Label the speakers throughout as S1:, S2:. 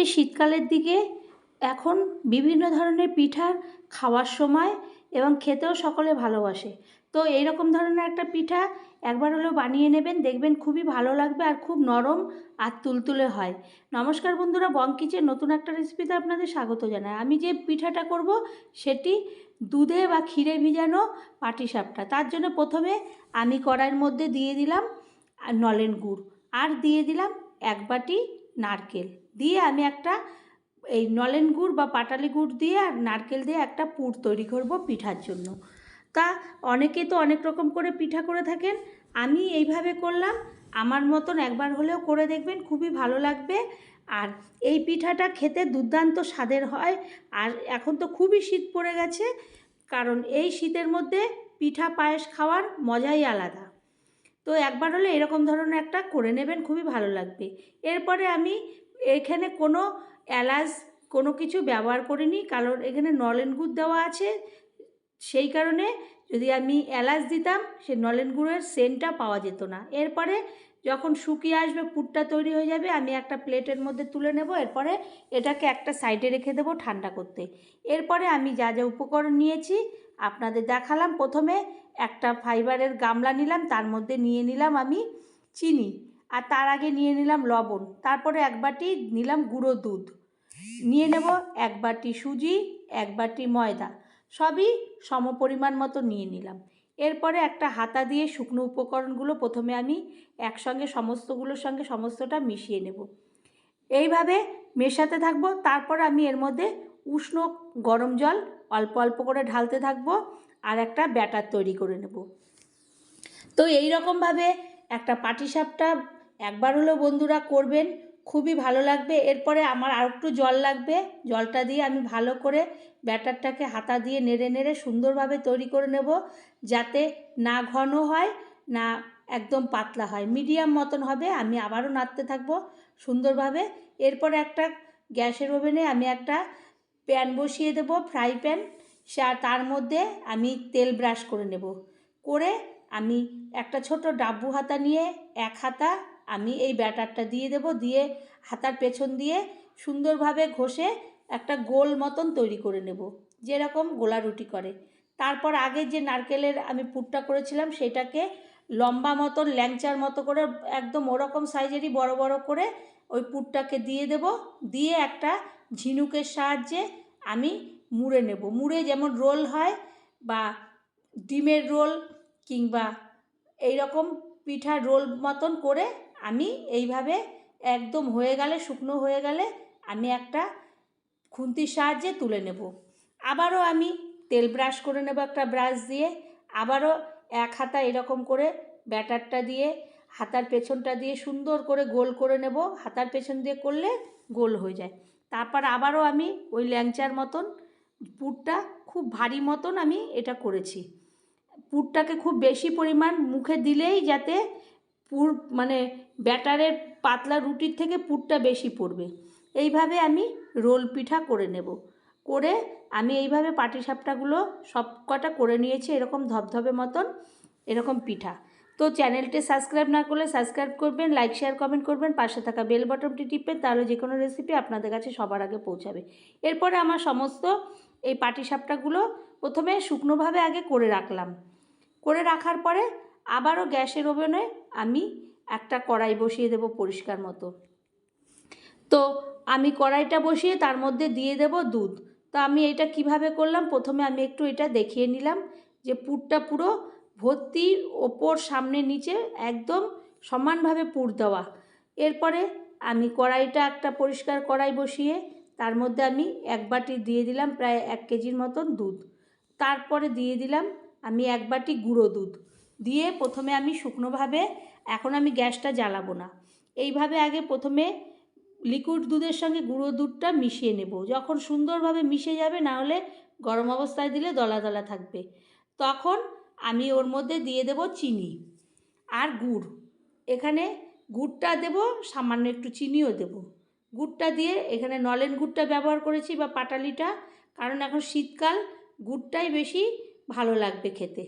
S1: এই শীতকালের দিকে এখন বিভিন্ন ধরনের পিঠার খাওয়ার সময় এবং খেতেও সকলে ভালোবাসে। তো এই রকম ধরনের একটা পিঠা একবার হলেও বানিয়ে নেবেন, দেখবেন খুবই ভালো লাগবে আর খুব নরম আর তুলতুলে হয়। নমস্কার বন্ধুরা বঙ্কিচের নতুন একটা রেসিপিতে আপনাদের স্বাগত জানাই। আমি যে পিঠাটা করব সেটি দুধে বা ক্ষীরে ভিজানো পাটিসাপটা। তার জন্য প্রথমে আমি কড়াইয়ের মধ্যে দিয়ে দিলাম নলেন গুড়। আর দিয়ে দিলাম এক বাটি নারকেল দিয়ে আমি একটা এই নলেন গুড় বা পাটালি গুড় দিয়ে আর নারকেল দিয়ে একটা পুর তৈরি করব পিঠার জন্য। তা অনেকে তো অনেক রকম করে পিঠা করে থাকেন। আমি এইভাবে করলাম। আমার মতন একবার হলেও করে দেখবেন, খুবই ভালো লাগবে। আর এই পিঠাটা খেতে দুর্দান্ত স্বাদের হয়। আর এখন তো খুবই শীত পড়ে গেছে। কারণ এই শীতের মধ্যে পিঠা পায়েস খাওয়ার মজাই আলাদা। তো একবার হলে এরকম ধরনের একটা করে নেবেন, খুবই ভালো লাগবে। এরপরে আমি এখানে কোনো এলাচ, কোনো কিছু ব্যবহার করিনি, কারণ এখানে নলেন গুড় দেওয়া আছে। সেই কারণে যদি আমি এলাচ দিতাম সে নলেন গুড়ের সেন্টটা পাওয়া যেত না। এরপরে যখন শুকিয়ে আসবে, পুরটা তৈরি হয়ে যাবে, আমি একটা প্লেটের মধ্যে তুলে নেব। এরপরে এটাকে একটা সাইডে রেখে দেবো ঠান্ডা করতে। এরপরে আমি যা যা উপকরণ নিয়েছি, আপনাদের দেখালাম। প্রথমে একটা ফাইবারের গামলা নিলাম, তার মধ্যে নিয়ে নিলাম আমি চিনি আর তার আগে নিয়ে নিলাম লবণ। তারপরে এক বাটি নিলাম গুঁড়ো দুধ। নিয়ে নেব এক বাটি সুজি, এক বাটি ময়দা, সবই সমপরিমাণ মতো নিয়ে নিলাম। এরপরে একটা হাতা দিয়ে শুকনো উপকরণগুলো প্রথমে আমি একসঙ্গে সমস্তগুলোর সঙ্গে সমস্তটা মিশিয়ে নেব। এইভাবে মেশাতে থাকব, তারপর আমি এর মধ্যে উষ্ণ গরম জল অল্প অল্প করে ঢালতে থাকব আর একটা ব্যাটার তৈরি করে নেব। তো এই রকমভাবে একটা পাটিসাপটা একবার হলেও বন্ধুরা করবেন, খুবই ভালো লাগবে। এরপরে আমার আর একটু জল লাগবে, জলটা দিয়ে আমি ভালো করে ব্যাটারটাকে হাতা দিয়ে নেড়ে নেড়ে সুন্দরভাবে তৈরি করে নেব, যাতে না ঘন হয়, না একদম পাতলা হয়। মিডিয়াম মতন হবে, আমি আবারও নাড়তে থাকব সুন্দরভাবে। এরপরে একটা গ্যাসের ওভেনে আমি একটা প্যান বসিয়ে দেবো, ফ্রাই প্যান। তার মধ্যে আমি তেল ব্রাশ করে নেব। করে আমি একটা ছোট ডাব্বু হাতা নিয়ে এক হাতা আমি এই ব্যাটারটা দিয়ে দেব, দিয়ে হাতার পেছন দিয়ে সুন্দরভাবে ঘষে একটা গোল মতন তৈরি করে নেব, যেরকম গোলা রুটি করে। তারপর আগে যে নারকেলের আমি পুরটা করেছিলাম, সেটাকে লম্বা মতন ল্যাংচার মতো করে একদম ওরকম সাইজেরই বড় বড় করে ওই পুরটাকে দিয়ে দেব। দিয়ে একটা ঝিনুকের সাহায্যে আমি মুড়ে নেব। মুড়ে যেমন রোল হয় বা ডিমের রোল কিংবা এই রকম পিঠা রোল মতন করে আমি এইভাবে একদম হয়ে গেলে, শুকনো হয়ে গেলে আমি একটা খুন্তির সাহায্যে তুলে নেব। আবারও আমি তেল ব্রাশ করে নেব একটা ব্রাশ দিয়ে। আবারও এক হাতা এরকম করে ব্যাটারটা দিয়ে, হাতার পেছনটা দিয়ে সুন্দর করে গোল করে নেব। হাতার পেছন দিয়ে করলে গোল হয়ে যায়। তারপর আবারও আমি ওই ল্যাংচার মতন পুরটা খুব ভারী মতন আমি এটা করেছি। পুরটাকে খুব বেশি পরিমাণ মুখে দিলেই যাতে পুর মানে ব্যাটারের পাতলা রুটির থেকে পুরটা বেশি পড়বে। এইভাবে আমি রোল পিঠা করে নেব। করে আমি এইভাবে পাটিসাপটাগুলো সব কটা করে নিয়েছি, এরকম ধবধবে মতন, এরকম পিঠা। তো চ্যানেলটি সাবস্ক্রাইব না করলে সাবস্ক্রাইব করবেন লাইক শেয়ার কমেন্ট করবেন, পাশে থাকা বেল বটনটি টিপবেন, তাহলে যে কোনো রেসিপি আপনাদের কাছে সবার আগে পৌঁছাবে। এরপরে আমার সমস্ত এই পাটিসাপটাগুলো প্রথমে শুকনোভাবে আগে করে রাখলাম। করে রাখার পরে আবারও গ্যাসের ওভেনে আমি একটা কড়াই বসিয়ে দেব পরিষ্কার মতো। তো আমি কড়াইটা বসিয়ে তার মধ্যে দিয়ে দেব দুধ। তো আমি এটা কীভাবে করলাম? প্রথমে আমি একটু এটা দেখিয়ে নিলাম যে পুরটা পুরো ভর্তি ওপর সামনে নিচে একদম সমানভাবে পুর দেওয়া। এরপরে আমি কড়াইটা একটা পরিষ্কার কড়াই বসিয়ে, তার মধ্যে আমি এক বাটি দিয়ে দিলাম প্রায় এক কেজির মতন দুধ। তারপরে দিয়ে দিলাম আমি এক বাটি গুঁড়ো দুধ। দিয়ে প্রথমে আমি শুকনোভাবে, এখন আমি গ্যাসটা জ্বালাবো না। এইভাবে আগে প্রথমে লিকুইড দুধের সঙ্গে গুঁড়ো দুধটা মিশিয়ে নেব। যখন সুন্দরভাবে মিশে যাবে, না হলে গরম অবস্থায় দিলে দলা দলা থাকবে। তখন আমি ওর মধ্যে দিয়ে দেব চিনি আর গুড়। এখানে গুড়টা দেব, সামান্য একটু চিনিও দেব। গুড়টা দিয়ে এখানে নলেন গুড়টা ব্যবহার করেছি বা পাটালিটা, কারণ এখন শীতকাল, গুড়টাই বেশি ভালো লাগবে খেতে।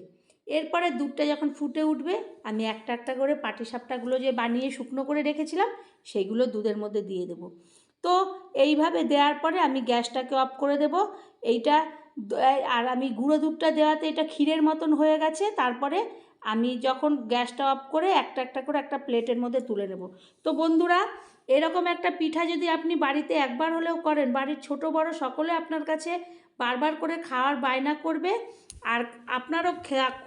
S1: এরপরে দুধটা যখন ফুটে উঠবে, আমি একটা একটা করে পাটিসাপটাগুলো যে বানিয়ে শুকনো করে রেখেছিলাম সেইগুলো দুধের মধ্যে দিয়ে দেবো। তো এইভাবে দেওয়ার পরে আমি গ্যাসটাকে অফ করে দেব। এইটা আর আমি গুঁড়ো দুধটা দেওয়াতে এটা ক্ষীরের মতন হয়ে গেছে, তারপরে আমি যখন গ্যাসটা অফ করে একটা একটা করে একটা প্লেটের মধ্যে তুলে নেব। তো বন্ধুরা, এরকম একটা পিঠা যদি আপনি বাড়িতে একবার হলেও করেন, বাড়ির ছোট বড় সকলে আপনার কাছে বারবার করে খাওয়ার বায়না করবে, আর আপনারও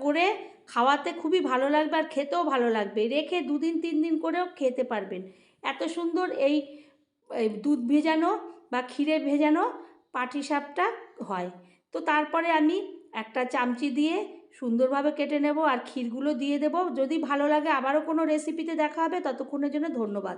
S1: করে খাওয়াতে খুবই ভালো লাগবে আর খেতেও ভালো লাগবে। রেখে দুদিন, তিন দিন করেও খেতে পারবেন। এত সুন্দর এই এই দুধ ভেজানো বা ক্ষীরে ভেজানো পাটিসাপটা হয়। তো তারপরে আমি একটা চামচি দিয়ে সুন্দরভাবে কেটে নেব আর ক্ষীরগুলো দিয়ে দেবো। যদি ভালো লাগে আবারও কোনো রেসিপিতে দেখা হবে, ততক্ষণের জন্য ধন্যবাদ।